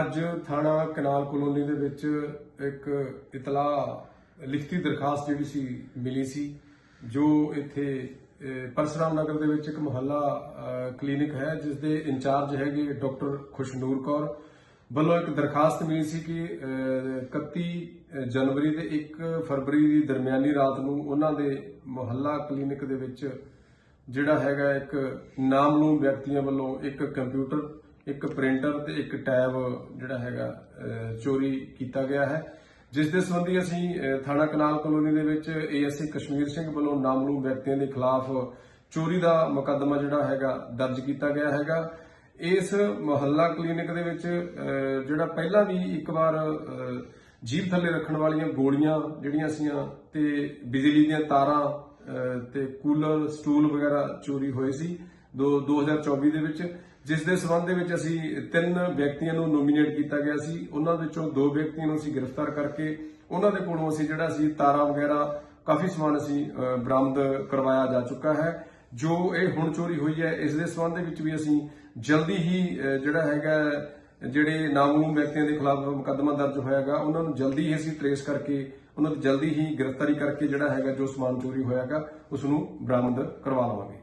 ਅੱਜ ਥਾਣਾ canal colony ਦੇ ਵਿੱਚ ਇੱਕ ਇਤਲਾਹ ਲਿਖਤੀ ਦਰਖਾਸਤ ਜਿਹੜੀ ਸੀ ਮਿਲੀ ਸੀ ਜੋ ਇੱਥੇ ਅਹ, ਪਰਸਰਾਮ ਨਗਰ ਦੇ ਵਿੱਚ ਇੱਕ ਮੁਹੱਲਾ ਕਲੀਨਿਕ ਹੈ ਜਿਸ ਦੇ ਇੰਚਾਰਜ ਹੈਗੇ ਡਾਕਟਰ ਖੁਸ਼ਨੂਰ ਕੌਰ। ਵੱਲੋਂ ਇੱਕ ਦਰਖਾਸਤ ਮਿਲੀ ਸੀ ਕਿ ਅਹ, 31 ਜਨਵਰੀ ਤੇ 1 ਫਰਵਰੀ ਦੀ ਦਰਮਿਆਨੀ ਰਾਤ ਨੂੰ ਉਹਨਾਂ ਦੇ ਮੁਹੱਲਾ ਕਲੀਨਿਕ ਦੇ ਵਿੱਚ ਜਿਹੜਾ ਹੈਗਾ ਇੱਕ ਨਾਮਲੂਮ ਵਿਅਕਤੀਆਂ ਵੱਲੋਂ ਇੱਕ ਕੰਪਿਊਟਰ ਇੱਕ ਪ੍ਰਿੰਟਰ ਤੇ ਇੱਕ ਟੈਬ ਜਿਹੜਾ ਹੈਗਾ ਚੋਰੀ ਕੀਤਾ ਗਿਆ ਹੈ। ਜਿਸ ਦੇ ਸੰਬੰਧੀ ਅਸੀਂ ਥਾਣਾ ਕਨਾਲ ਕਲੋਨੀ ਦੇ ਵਿੱਚ ਏਐਸਏ ਕਸ਼ਮੀਰ ਸਿੰਘ ਵੱਲੋਂ ਨਾਮਲੂਮ ਵਿਅਕਤੀਆਂ ਦੇ ਖਿਲਾਫ ਚੋਰੀ ਦਾ ਮੁਕੱਦਮਾ ਜਿਹੜਾ ਹੈਗਾ ਦਰਜ ਕੀਤਾ ਗਿਆ ਹੈਗਾ। ਇਸ ਮੁਹੱਲਾ ਕਲੀਨਿਕ ਦੇ ਵਿੱਚ ਜਿਹੜਾ ਪਹਿਲਾਂ ਵੀ ਇੱਕ ਵਾਰ ਅਹ, ਜੀਭ ਥੱਲੇ ਰੱਖਣ ਵਾਲੀਆਂ ਗੋਲੀਆਂ ਜਿਹੜੀਆਂ ਸੀਆਂ ਤੇ ਬਿਜਲੀ ਦੀਆਂ ਤਾਰਾਂ ਅਹ, ਤੇ ਕੂਲਰ ਸਟੂਲ ਵਗੈਰਾ ਚੋਰੀ ਹੋਏ ਸੀ। 2024 ਦੇ ਵਿੱਚ, ਜਿਸ ਦੇ ਸਬੰਧ ਦੇ ਵਿੱਚ ਅਸੀਂ ਤਿੰਨ ਵਿਅਕਤੀਆਂ ਨੂੰ ਨੋਮੀਨੇਟ ਕੀਤਾ ਗਿਆ ਸੀ। ਉਹਨਾਂ ਵਿੱਚੋਂ ਦੋ ਵਿਅਕਤੀਆਂ ਨੂੰ ਅਸੀਂ ਗ੍ਰਿਫਤਾਰ ਕਰਕੇ, ਉਹਨਾਂ ਦੇ ਕੋਲੋਂ ਅਸੀਂ ਜਿਹੜਾ ਸੀ ਤਾਰਾਂ ਵਗੈਰਾ, ਕਾਫੀ ਸਮਾਨ ਅਸੀਂ ਬਰਾਮਦ ਕਰਵਾਇਆ ਜਾ ਚੁੱਕਾ ਹੈ। ਜੋ ਇਹ ਹੁਣ ਚੋਰੀ ਹੋਈ ਹੈ, ਇਸ ਦੇ ਸਬੰਧ ਦੇ ਵਿੱਚ ਵੀ ਅਸੀਂ ਜਲਦੀ ਹੀ ਜਿਹੜਾ ਹੈਗਾ, ਜਿਹੜੇ ਨਾਮੂਮ ਵਿਅਕਤੀਆਂ ਦੇ ਖਿਲਾਫ ਮੁਕੱਦਮਾ ਦਰਜ ਹੋਇਆਗਾ, ਉਹਨਾਂ ਨੂੰ ਜਲਦੀ ਹੀ ਅਸੀਂ ਟਰੇਸ ਕਰਕੇ, ਉਹਨਾਂ ਦੀ ਜਲਦੀ ਹੀ ਗ੍ਰਿਫਤਾਰੀ ਕਰਕੇ ਜਿਹੜਾ ਹੈਗਾ, ਜੋ ਸਮਾਨ ਚੋਰੀ ਹੋਇਆਗਾ ਉਸ ਨੂੰ ਬਰਾਮਦ ਕਰਵਾ ਲਵਾਂਗੇ।